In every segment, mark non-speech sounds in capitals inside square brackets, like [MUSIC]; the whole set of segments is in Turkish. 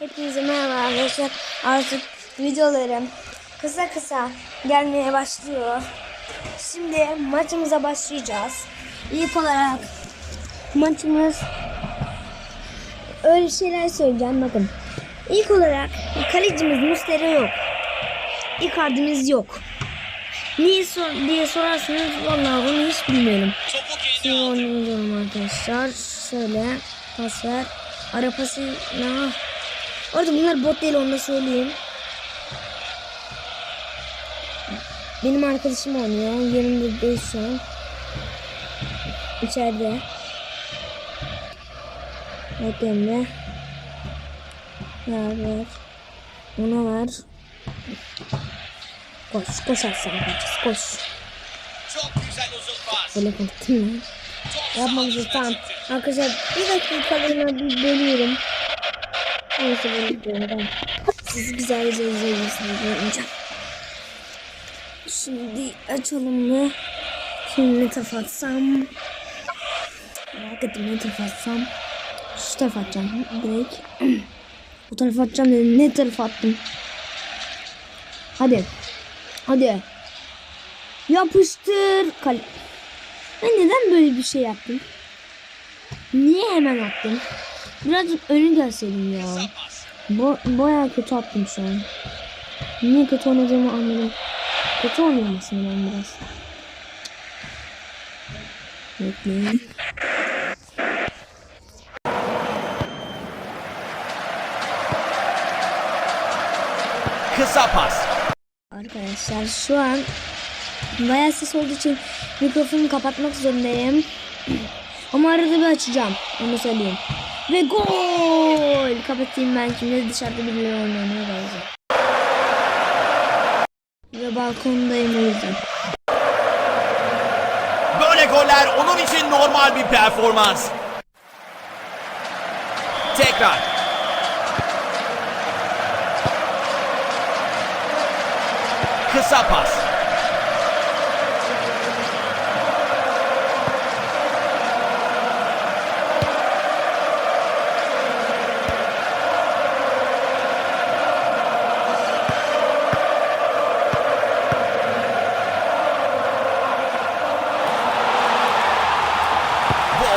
Hepinize merhaba arkadaşlar. Artık videolarım kısa kısa gelmeye başlıyor. Şimdi maçımıza başlayacağız. İlk olarak maçımız öyle şeyler söyleyeceğim bakın. İlk olarak kalecimiz Mustera yok. Icardi'miz yok. Niye sor diye sorarsanız vallahi bunu hiç bilmiyorum. Şimdi oynayacağım arkadaşlar. Şöyle pas ver. Ara pası. Orada bunlar bot değil onu da söyleyeyim. Benim arkadaşım oynuyor. Yanımda değil şu an. İçeride. Bak Emre. Ver ver. Ona ver. Koş koş Aslan koş koş. Çok güzel uzun pas. Ya. Yapmamızı tamam. Arkadaşlar bir dakikalığına bir bölüyorum. Neyse bölüyorum ben. Siz güzelce izleyebilirsiniz. Görüneceğim. Şimdi açalım mı? Şimdi ne tarafa atsam? Merak ettim ne tarafa atsam? Şu tarafa atacağım direkt. Bu tarafa atacağım dedim. Ne tarafa attım? Hadi. Hadi. Yapıştır. Kale. Ben neden böyle bir şey yaptım? Niye hemen attım? Birazcık önü gelseydim ya. Bo bayağı kötü attım şu an. Niye kötü oynadığımı anladım. Kötü oynamasın ben biraz. Bekleyin. Kısa pas. Arkadaşlar şu an bayağı ses olduğu için mikrofonu kapatmak zorundayım. [CLEARS THROAT] Ama arada bir açacağım. Onu söyleyeyim. Ve gol! Kapatayım ben şimdi dışarıda birileri oynanıyor bazen. Ve balkondayım o yüzden. Böyle goller onun için normal bir performans. Tekrar. Kısa pas.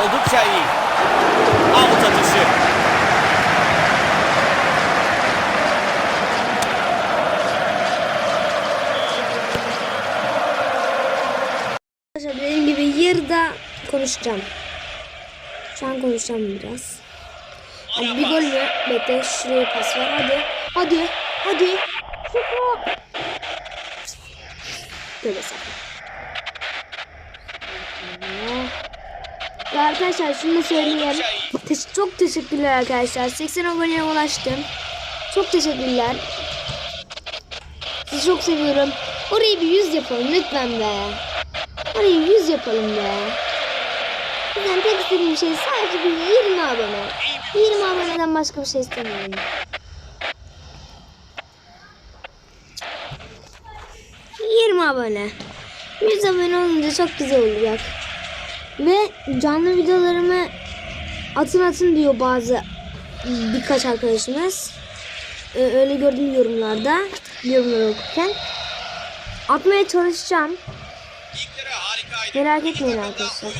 Oldukça iyi. Out atışı. Arkadaşlar dediğim gibi yarıda konuşacağım. Şu an konuşacağım biraz. Hadi bir gol mü? Bekle şuraya pas ver. Hadi. Hadi. Hadi. Şaka. Böyle sakın. Ya arkadaşlar şunu da söyleyeyim. Teş- çok teşekkürler arkadaşlar. 80 aboneye ulaştım. Çok teşekkürler. Sizi çok seviyorum. Orayı bir 100 yapalım lütfen be. Orayı 100 yapalım be. Bizden tek istediğim şey sadece bir 20 abone. 20 aboneden başka bir şey istemiyorum. ...20 abone. 100 abone olunca çok güzel olacak. Ve canlı videolarımı atın atın diyor bazı birkaç arkadaşımız. Ee, öyle gördüm yorumlarda. Yorumları okurken. Atmaya çalışacağım. Merak etmeyin arkadaşlar.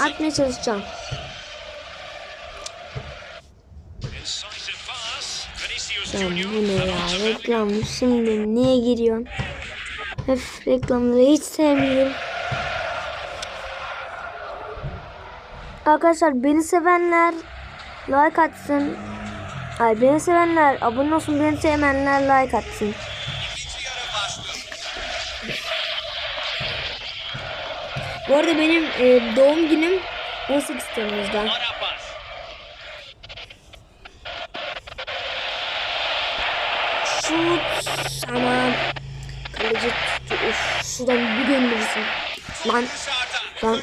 Atmaya çalışacağım. Tamam bu ne ya reklam şimdi niye giriyorsun? Öf reklamları hiç sevmiyorum. Arkadaşlar beni sevenler like atsın. Ay beni sevenler abone olsun beni sevmeyenler like atsın. Bu arada benim e, doğum günüm 18 Temmuz'da. Şut ama kaleci tuttu. Of, şuradan bir gönderirsin. Lan. Lan.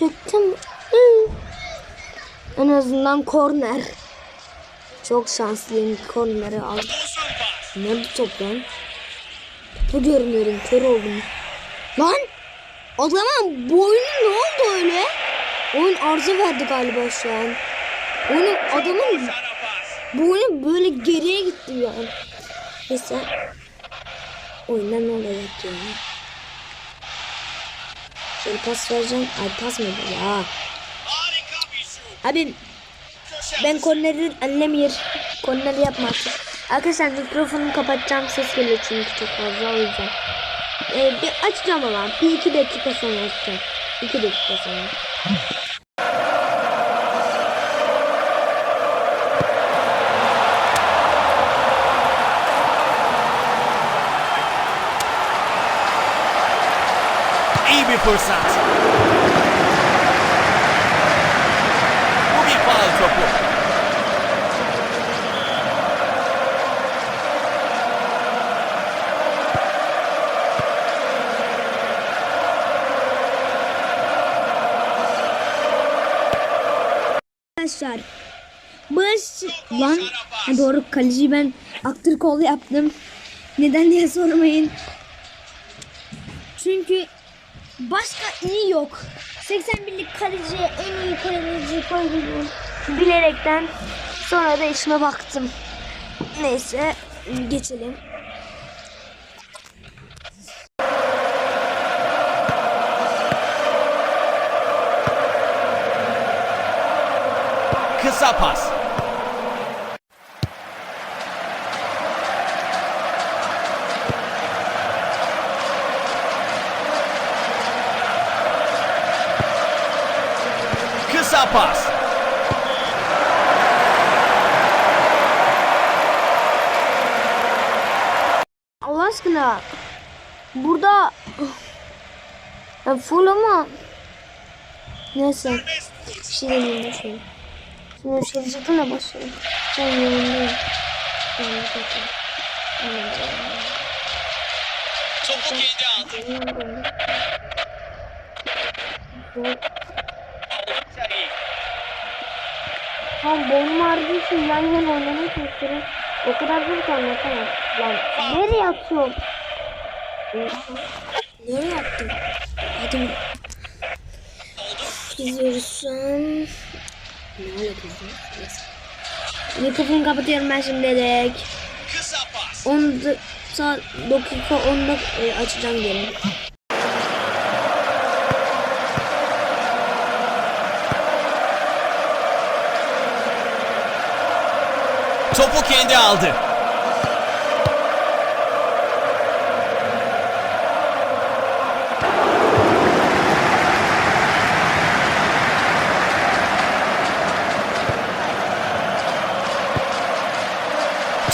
Çektim. En azından korner. Çok şanslıyım korneri aldım. Nerede top lan? Topu görmüyorum kör oldum. Lan adamın boynu ne oldu öyle? Oyun arıza verdi galiba şu an. Oyunun adamın. Bu oyun böyle geriye gitti ya. Neyse. Oyundan ne olacak ya? Şöyle pas vereceğim. Ay pas mı bu ya? Abi ben korneri annemir. Korneri yapma artık. Arkadaşlar mikrofonu kapatacağım. Ses geliyor çünkü çok fazla o yüzden. Ee, bir açacağım ama. Bir iki dakika sonra açacağım. İki dakika sonra. iyi bir fırsat. Bu bir faul topu. Arkadaşlar Barış lan doğru kaleci ben aktör kol yaptım. Neden diye sormayın. Çünkü başka iyi yok. 81'lik kaleci en iyi kaleci koydum bilerekten sonra da işime baktım. Neyse geçelim. Kısa pas. Kısa pas. Allah aşkına burada ya full ama neyse bir şey demeyeyim boşver. Şimdi bir şey diyecektim de boşver. Sen yanındayım. Yani kötü. Topu kendi aldı. Tam boynum ağrıdığı için yan yana oynamaya çalışıyorum. O kadar zor ki anlatamam. Lan nereye atıyorum? Nereye attım? Hadi. Gidiyoruz şu an. Ne oluyor kızım? Neyse. Mikrofonu kapatıyorum ben. Kısa pas. 10 da- saat dakika 10'da e, açacağım geri. Topu kendi aldı.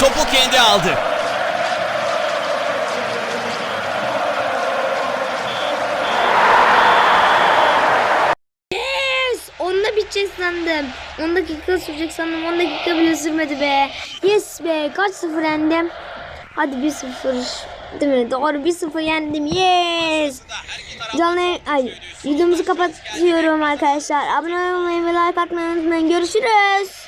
Topu kendi aldı. Yes! 10'da bitecek sandım. 10 dakika sürecek sandım. 10 dakika bile sürmedi be. Yes be. Kaç sıfır yendim? Hadi 1-0. Değil mi? Doğru 1-0 yendim. Yes! Canlı ay videomuzu kapatıyorum arkadaşlar. Abone olmayı ve like atmayı unutmayın. Görüşürüz.